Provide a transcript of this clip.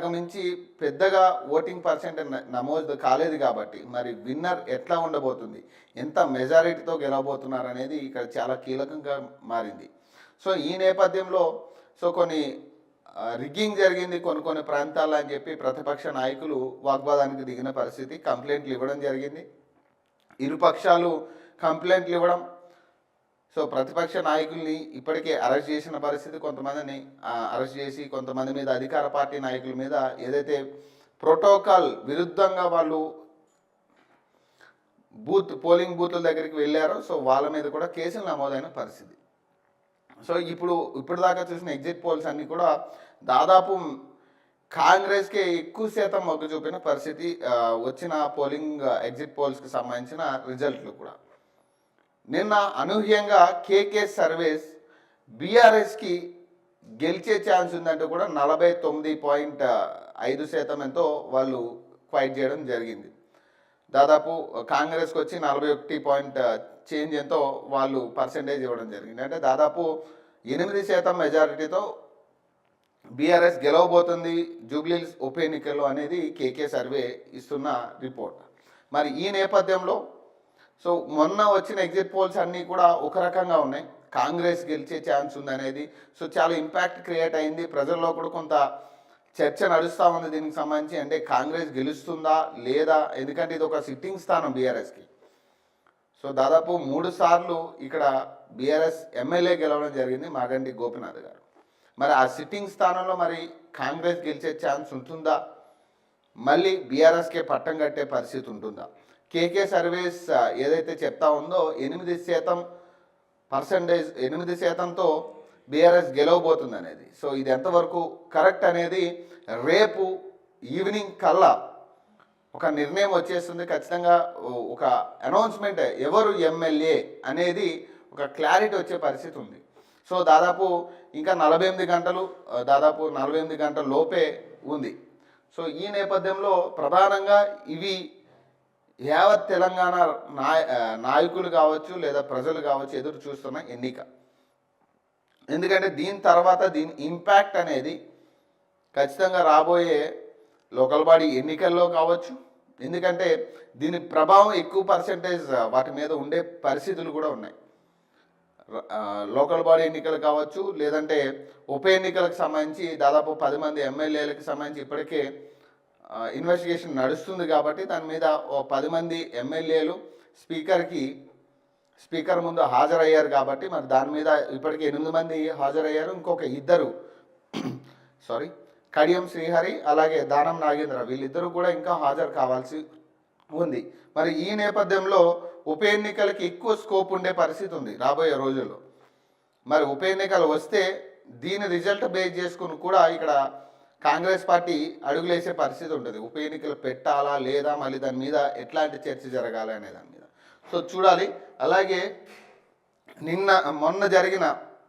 మించి పెద్దగా voting percent నమోదు కాలేదు కాబట్టి మరి విన్నర్ ఎట్లా ఉండబోతుంది? ఎంత మెజారిటీతో గెలవబోతున్నారు అనేది ఇక్కడ చాలా కీలకంగా మారింది. సో ఈ నేపథ్యంలో సో కొన్ని రిగ్గింగ్ జరిగింది కొన్ని కొన్ని ప్రాంతాల్లో అని చెప్పి ప్రతిపక్ష నాయకులు వాగ్వాదానికి దిగిన పరిస్థితి కంప్లైంట్లు ఇవ్వడం జరిగింది. ఇరు పక్షాలు కంప్లైంట్లు ఇవ్వడం సో ప్రతిపక్ష నాయకుల్ని ఇప్పటికే అరెస్ట్ చేసిన పరిస్థితి కొంతమందిని అరెస్ట్ చేసి కొంతమంది మీద అధికార పార్టీ నాయకుల మీద ఏదైతే ప్రోటోకాల్ విరుద్ధంగా వాళ్ళు బూత్ పోలింగ్ బూత్ల దగ్గరికి వెళ్ళారో సో వాళ్ళ మీద కూడా కేసులు నమోదైన పరిస్థితి. సో ఇప్పుడు ఇప్పటిదాకా చూసిన ఎగ్జిట్ పోల్స్ అన్నీ కూడా దాదాపు కాంగ్రెస్కే ఎక్కువ శాతం మొగ్గు చూపిన పరిస్థితి వచ్చిన పోలింగ్ ఎగ్జిట్ పోల్స్కి సంబంధించిన రిజల్ట్లు కూడా. నిన్న అనూహ్యంగా కేకే సర్వేస్ బీఆర్ఎస్కి గెలిచే ఛాన్స్ ఉందంటే కూడా నలభై తొమ్మిది పాయింట్ ఐదు శాతం ఎంతో వాళ్ళు క్వైట్ చేయడం జరిగింది. దాదాపు కాంగ్రెస్కి వచ్చి నలభై ఒకటి పాయింట్ చేంజ్ ఎంతో వాళ్ళు పర్సంటేజ్ ఇవ్వడం జరిగింది. అంటే దాదాపు ఎనిమిది శాతం మెజారిటీతో బీఆర్ఎస్ గెలవబోతుంది జూబ్లీస్ ఉప ఎన్నికల్లో అనేది కేకే సర్వే ఇస్తున్న రిపోర్ట్. మరి ఈ నేపథ్యంలో సో మొన్న వచ్చిన ఎగ్జిట్ పోల్స్ అన్నీ కూడా ఒక రకంగా ఉన్నాయి. కాంగ్రెస్ గెలిచే ఛాన్స్ ఉందనేది సో చాలా ఇంపాక్ట్ క్రియేట్ అయింది. ప్రజల్లో కూడా కొంత చర్చ నడుస్తూ ఉంది దీనికి సంబంధించి. అంటే కాంగ్రెస్ గెలుస్తుందా లేదా? ఎందుకంటే ఇది ఒక సిట్టింగ్ స్థానం బీఆర్ఎస్కి సో దాదాపు మూడు సార్లు ఇక్కడ బీఆర్ఎస్ ఎమ్మెల్యే గెలవడం జరిగింది మాగంటి గోపినాథ్ గారు. మరి ఆ సిట్టింగ్ స్థానంలో మరి కాంగ్రెస్ గెలిచే ఛాన్స్ ఉంటుందా? మళ్ళీ బీఆర్ఎస్కే పట్టం కట్టే పరిస్థితి ఉంటుందా? కేకే సర్వీస్ ఏదైతే చెప్తా ఉందో ఎనిమిది శాతం పర్సంటేజ్ ఎనిమిది శాతంతో బీఆర్ఎస్ గెలవబోతుంది అనేది సో ఇది ఎంతవరకు కరెక్ట్ అనేది రేపు ఈవినింగ్ కల్లా ఒక నిర్ణయం వచ్చేస్తుంది. ఖచ్చితంగా ఒక అనౌన్స్మెంట్ ఎవరు ఎమ్మెల్యే అనేది ఒక క్లారిటీ వచ్చే పరిస్థితి ఉంది. సో దాదాపు ఇంకా నలభై ఎనిమిది గంటలు దాదాపు నలభై ఎనిమిది గంటల లోపే ఉంది. సో ఈ నేపథ్యంలో ప్రధానంగా ఇవి యావత్ తెలంగాణ నాయ నాయకులు కావచ్చు లేదా ప్రజలు కావచ్చు ఎదురు చూస్తున్న ఎన్నిక. ఎందుకంటే దీని తర్వాత దీని ఇంపాక్ట్ అనేది ఖచ్చితంగా రాబోయే లోకల్ బాడీ ఎన్నికల్లో కావచ్చు. ఎందుకంటే దీని ప్రభావం ఎక్కువ పర్సెంటేజ్ వాటి మీద ఉండే పరిస్థితులు కూడా ఉన్నాయి. లోకల్ బాడీ ఎన్నికలు కావచ్చు లేదంటే ఉప ఎన్నికలకు సంబంధించి దాదాపు పది మంది ఎమ్మెల్యేలకు సంబంధించి ఇప్పటికే ఇన్వెస్టిగేషన్ నడుస్తుంది కాబట్టి దాని మీద ఓ పది మంది ఎమ్మెల్యేలు స్పీకర్కి స్పీకర్ ముందు హాజరయ్యారు కాబట్టి మరి దాని మీద ఇప్పటికే ఎనిమిది మంది హాజరయ్యారు. ఇంకొక ఇద్దరు సారీ కడియం శ్రీహరి అలాగే దానం నాగేంద్ర వీళ్ళిద్దరూ కూడా ఇంకా హాజరు కావాల్సి ఉంది. మరి ఈ నేపథ్యంలో ఉప ఎన్నికలకి ఎక్కువ స్కోప్ ఉండే పరిస్థితి ఉంది రాబోయే రోజుల్లో. మరి ఉప ఎన్నికలు వస్తే దీని రిజల్ట్ బేస్ చేసుకుని కూడా ఇక్కడ కాంగ్రెస్ పార్టీ అడుగులేసే పరిస్థితి ఉంటుంది ఉప ఎన్నికలు పెట్టాలా లేదా మళ్ళీ దాని మీద ఎట్లాంటి చర్చ జరగాలి అనే దాని మీద. సో చూడాలి. అలాగే నిన్న మొన్న జరిగిన